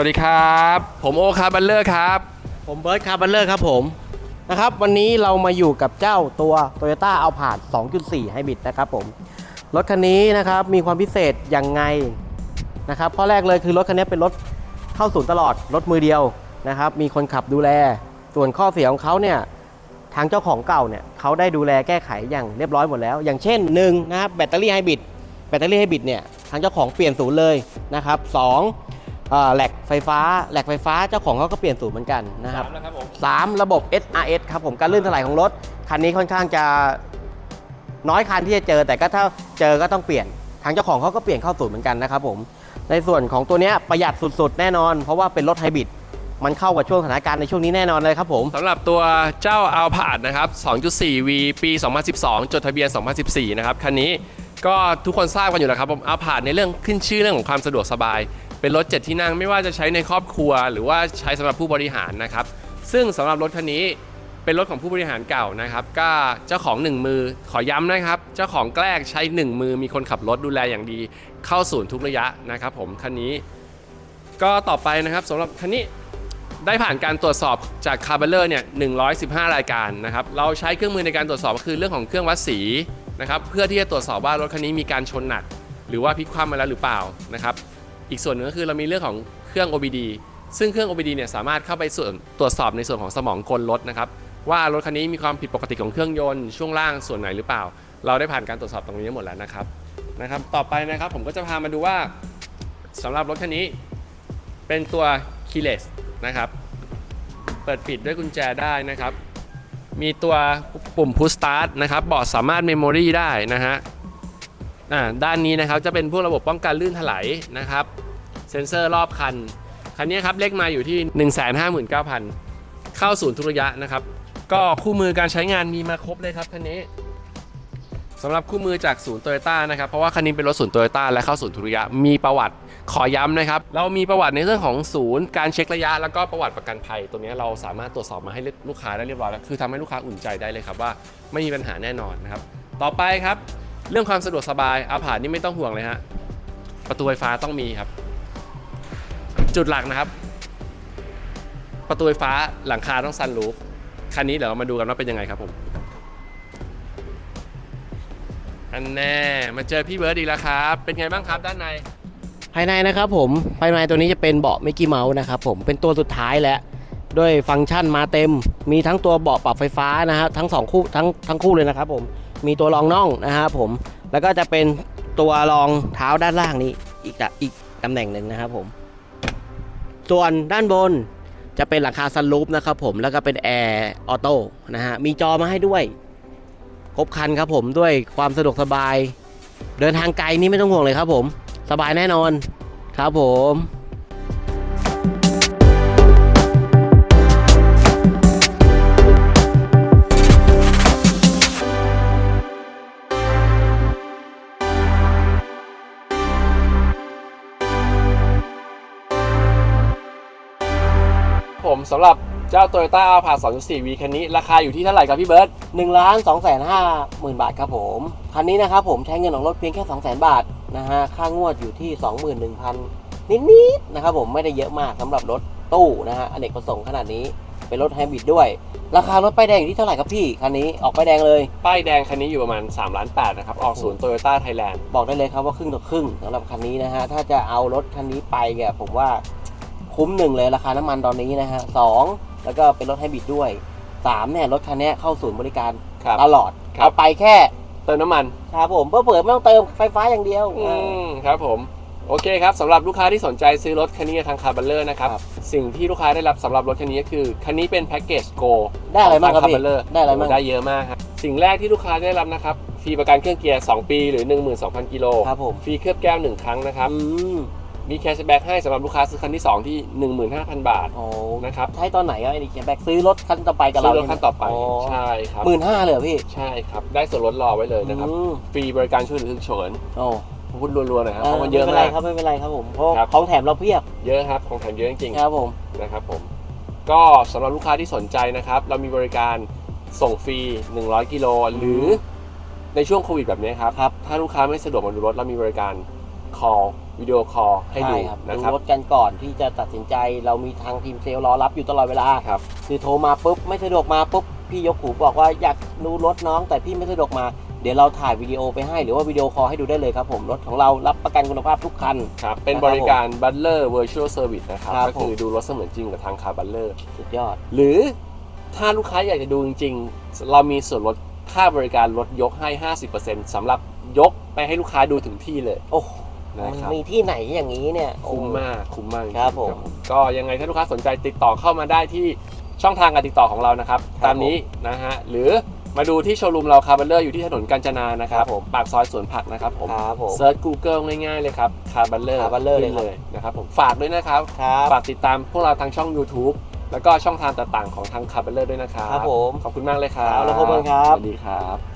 วัสดีครับ ผมโอคาร์บัลเลอร์ครับ ผมเบิร์ดคาร์บัลเลอร์ครับผมนะครับวันนี้เรามาอยู่กับเจ้าตัว Toyota a l p a r d 2.4 Hybrid นะครับผม รถคันนี้นะครับมีความพิเศษยังไงนะครับข้อแรกเลยคือรถคันนี้เป็นรถเข้าศูนย์ตลอด รถมือเดียวนะครับมีคนขับดูแล ส่วนข้อเสียของเขาเนี่ยทางเจ้าของเก่าเนี่ยเขาได้ดูแลแก้ไขอย่างเรียบร้อยหมดแล้ว อย่างเช่นหนึ่งนะครับแบตเตอรี่ไฮบริดแบตเตอรี่ไฮบริดเนี่ยทางเจ้าของเปลี่ยนศูนย์เลยนะครับสอง แหลกไฟฟ้าแหลกไฟฟ้าเจ้าของเขาก็เปลี่ยนศูนย์เหมือนกันนะครับสามแล้วครับผม3ระบบ SRS ครับผมการลื่นถลายของรถ คันนี้ค่อนข้างจะน้อยคันที่จะเจอ แต่ก็ถ้าเจอก็ต้องเปลี่ยน ทางเจ้าของเขาก็เปลี่ยนเข้าศูนย์เหมือนกันนะครับผมในส่วนของตัวเนี้ยประหยัดสุดๆ แน่นอน เพราะว่าเป็นรถไฮบริดมันเข้ากับช่วงสถานการณ์ในช่วงนี้แน่นอนเลยครับผมสำหรับตัวเจ้า a l p a r d นะครับ 2.4V ปี 2012 จดทะเบียน 2014 นะครับ คันนี้ก็ทุกคนทราบกันอยู่แล้วครับผม a l p a r d ในเรื่องขึ้นชื่อเรื่องของความสะดวกสบาย เป็นรถ 7 ที่นั่งไม่ว่าจะใช้ในครอบครัว หรือว่าใช้สำหรับผู้บริหารนะครับ ซึ่งสำหรับรถคันนี้เป็นรถของผู้บริหารเก่านะครับ ก็เจ้าของหนึ่งมือขอย้ำนะครับ เจ้าของแกล้งใช้หนึ่งมือมีคนขับรถดูแลอย่างดี เข้าศูนย์ทุกระยะนะครับ ผมคันนี้ ก็ต่อไปนะครับสำหรับคันนี้ได้ผ่านการตรวจสอบจากคาร์เบลเลอร์เนี่ย 115 รายการนะครับ เราใช้เครื่องมือในการตรวจสอบก็คือเรื่องของเครื่องวัดสีนะครับ เพื่อที่จะตรวจสอบว่ารถคันนี้มีการชนหนัก หรือว่าพลิกคว่ำมาแล้วหรือเปล่านะครับ อีกส่วนหนึงก็คือเรามีเรื่องของเครื่อง OBD ซึ่งเครื่อง OBD เนี่ยสามารถเข้าไปส่วนตรวจสอบในส่วนของสมองกลรถนะครับว่ารถคันนี้มีความผิดปกติของเครื่องยนต์ช่วงล่างส่วนไหนหรือเปล่า เราได้ผ่านการตรวจสอบตรงนี้หมดแล้วนะครับนะครับ ต่อไปนะครับผมก็จะพามาดูว่าสำหรับรถคันนี้ เป็นตัว keyless นะครับเปิดปิดด้วยกุญแจได้นะครับ มีตัวปุ่ม push start นะครับเบาะสามารถ memory ได้นะฮะ ด้านนี้นะครับจะเป็นพวกระบบป้องกันลื่นถลายนะครับ เซ็นเซอร์รอบคัน คันนี้ครับเลขมาอยู่ที่ 159,000 เข้าศูนย์ทุรยะนะครับ ก็คู่มือการใช้งานมีมาครบเลยครับคันนี้สำหรับคู่มือจากศูนย์โตโยต้านะครับเพราะว่าคันนี้เป็นรถศูนย์โตโยต้าและเข้าศูนย์ทุรยะมีประวัติขอย้ำนะครับ เรามีประวัติในเรื่องของศูนย์การเช็คระยะ แล้วก็ประวัติประกันภัย ตัวนี้เราสามารถตรวจสอบมาให้ลูกค้าได้เรียบร้อยแล้วคือทำให้ลูกค้าอุ่นใจได้เลยครับว่าไม่มีปัญหาแน่นอนนะครับต่อไปครับ เรื่องความสะดวกสบายอาผานี่ไม่ต้องห่วงเลยฮะ ประตูไฟฟ้าต้องมีครับ จุดหลักนะครับ ประตูไฟฟ้าหลังคาต้องซันรูฟคันนี้เดี๋ยวเรามาดูกันว่าเป็นยังไงครับผมอันแน่มาเจอพี่เบิร์ดอีกแล้วครับ เป็นไงบ้างครับด้านในภายในนะครับผมภายในตัวนี้จะเป็นเบาะมิกกี้เมาส์นะครับผมเป็นตัวสุดท้ายแล้วด้วยฟังก์ชันมาเต็ม มีทั้งตัวเบาะปรับไฟฟ้านะฮะทั้งสองคู่ทั้งทั้งคู่เลยนะครับผม มีตัวรองน่องนะครับผมแล้วก็จะเป็นตัวรองเท้าด้านล่างนี้อีกอีกตำแหน่งหนึ่งนะครับผม ส่วนด้านบนจะเป็นหลังคาซันรูฟนะครับผมแล้วก็เป็นแอร์ออโต้นะฮะมีจอมาให้ด้วย ครบคันครับผมด้วยความสะดวกสบาย เดินทางไกลนี่ไม่ต้องห่วงเลยครับผม สบายแน่นอนครับผม ผมสำหรับเจ้า Toyota a l p a 2.4V คันนี้ ราคาอยู่ที่เท่าไหร่ครับพี่เบิร์ดหนึ่งล้านสองแสนห้าหมื่นบาทครับผม คันนี้นะครับผมใช้เงินของรถเพียงแค่ 2 0 0 0 0 0 บาทนะฮะ ค่างวดอยู่ที่ 21,000 นิดๆนะครับผมไม่ได้เยอะมากสำหรับรถตู้นะฮะอเนกประสงค์ขนาดนี้เป็นรถไฮบริดด้วย ราคารถป้ายแดงอยู่ที่เท่าไหร่ครับพี่คันนี้ออกป้ายแดงเลย ป้ายแดงคันนี้อยู่ประมาณ3ล้าน8นะครับ ออกศูนย์ Toyota Thailand บอกได้เลยครับว่าครึ่งต่อครึ่งสำหรับคันนี้นะฮะ ถ้าจะเอารถคันนี้ไปเนี่ยผมว่า คุ้มหนึ่งเลยราคาน้ำมันตอนนี้นะฮะสองแล้วก็เป็นรถไฮบริดด้วยสามเนี่ยรถคันนี้เข้าศูนย์บริการครับตลอดครับเอาไปแค่เติมน้ำมันครับผมเพื่อเปิดไม่ต้องเติมไฟฟ้าอย่างเดียวอืมครับผมโอเคครับสำหรับลูกค้าที่สนใจซื้อรถคันนี้ทางคาร์บัลเลอร์นะครับครับสิ่งที่ลูกค้าได้รับสำหรับรถคันนี้ก็คือคันนี้เป็นแพ็กเกจโกได้อะไรบ้างครับพี่บัลเลอร์ได้อะไรบ้างได้เยอะมากครับสิ่งแรกที่ลูกค้าได้รับนะครับฟรีประกันเครื่องเกียร์ 2 ปีหรือ 12,000 กิโลครับผมฟรีเคลือบแก้ว 1 ครั้งนะครับอื มมีแคชแบ็กให้สำหรับลูกค้าซื้อคันที่ 2 ที่ 15,000 บาทโอ้นะครับใช้ตอนไหนอะไอ้ดิแกแบกซื้อรถคันต่อไปกับซื้เราอรถคันต่อไปใช่ครับหมื่นห้าเลยเหรอพี่ใช่ครับ ได้ส่วนลดรอไว้เลยนะครับอืมฟรีบริการช่วยเหลือฉุกเฉินโอ้พูดรัวๆหน่อยครับเพราะมันเยอะไม่เป็นไรมากครับไม่เป็นไรครับผมเพราะครับของแถมเราเพียบเยอะครับของแถมเยอะจริงๆครับผมนะครับผมก็สำหรับลูกค้าที่สนใจนะครับ เรามีบริการส่งฟรี 100 กิโลหรือในช่วงโควิดแบบนี้ครับครับถ้าลูกค้าไม่สะดวกมาดูรถเรามีบริการ call วิดีโอคอลให้ดูช่ครับนะดูครับ รถกันก่อนที่จะตัดสินใจเรามีทางทีมเซลล์รอรับอยู่ตลอดเวลาครับคือโทรมาปุ๊บไม่สะดวกมาปุ๊บพี่ยกหูบอกว่าอยากดูรถน้อง แต่พี่ไม่สะดวกมา เดี๋ยวเราถ่ายวิดีโอไปให้หรือว่าวิดีโอคอลให้ดูได้เลยครับผมรถของเรารับประกันคุณภาพทุกคัน ครับ เป็นนะครับบริการ Butler Virtual Service นะครับ ครับก็คือผม ดูรถเสมือนจริงกับทางคาร์บัลเลอร์ สุดยอด หรือถ้าลูกค้าอยากจะดูจริงๆ เรามีส่วนลดค่าบริการรถยกให้ 50%สำหรับยกไปให้ลูกค้าดูถึงที่เลย โอ้โห นะครับมีที่ไหนอย่างนี้เนี่ย คุ้มมากคุ้มมากจงๆครับผม ก็ยังไงถ้าลูกค้าสนใจติดต่อเข้ามาได้ที่ช่องทางการติดต่อของเรานะครับครับตามนี้นะฮะหรือมาดูที่โชว์รูมเราคาร์บัลเลอร์อยู่ที่ถนนกาญจนานะครับครับผมปากซอยสวนผักนะครับผมครับผม เซิร์ช Google ง่ายๆเลยครับคาร์บัลเลอร์ Carballer เลยครับเลยนะครับผมฝากด้วยนะครับ ครับฝากติดตามพวกเราทางช่อง YouTube แล้วก็ช่องทางต่างๆของทางคาร์บัลเลอร์ด้วยนะครับ ครับผม ขอบคุณมากเลยครัครับบแล้วพบกันครับ สวัสดีครับ